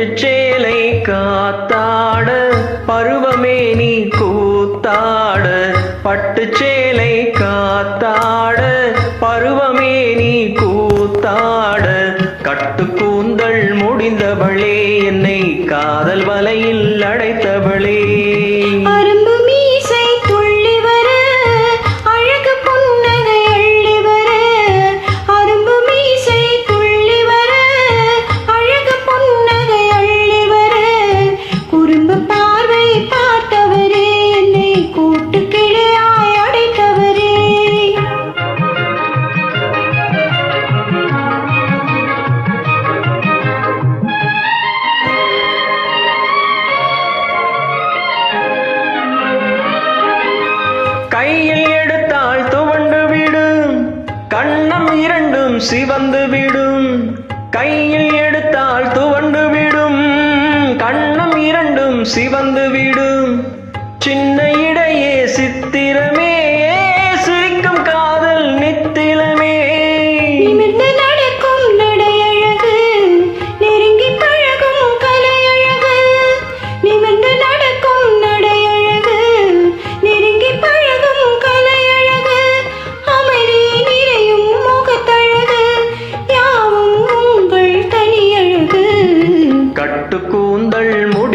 பட்டுச்சேலை காத்தாட பருவமே நீ கூத்தாட. பட்டுச்சேலை காத்தாட பருவமே நீ கூத்தாட. கட்டு கூந்தல் முடிந்தவளே என்னை காதல் வலையில் அடைத்தவளே. இரண்டும் சிவந்து விடும். கையில் எடுத்தால் துவண்டு விடும். கண்ணம் இரண்டும் சிவந்து விடும். சின்ன இடையே சித்திரமே.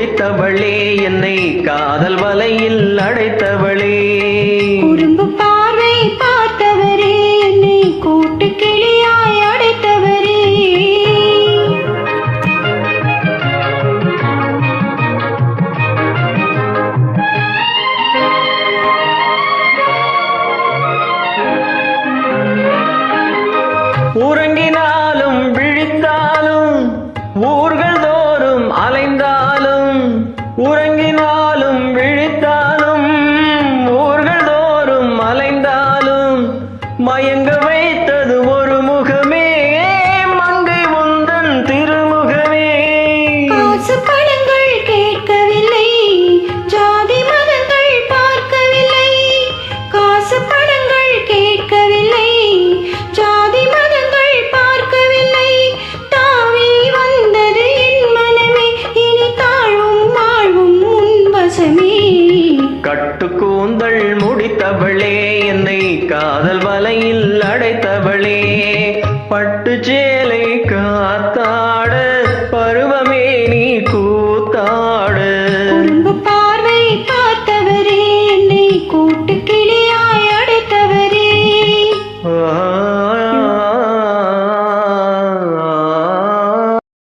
கூந்தல் முடித்தவளே என்னை காதல் வலையில் அடைத்தவளே. குறும்பு பார்வை பார்த்தவரே என்னை கூட்டு கிளியாய் அடைத்தவரே. உறங்கினாலும் மயங்க கட்டு கூந்தல் முடித்தவளே என்னை காதல் வலையில் அடைத்தவளே. பட்டு சேலை கா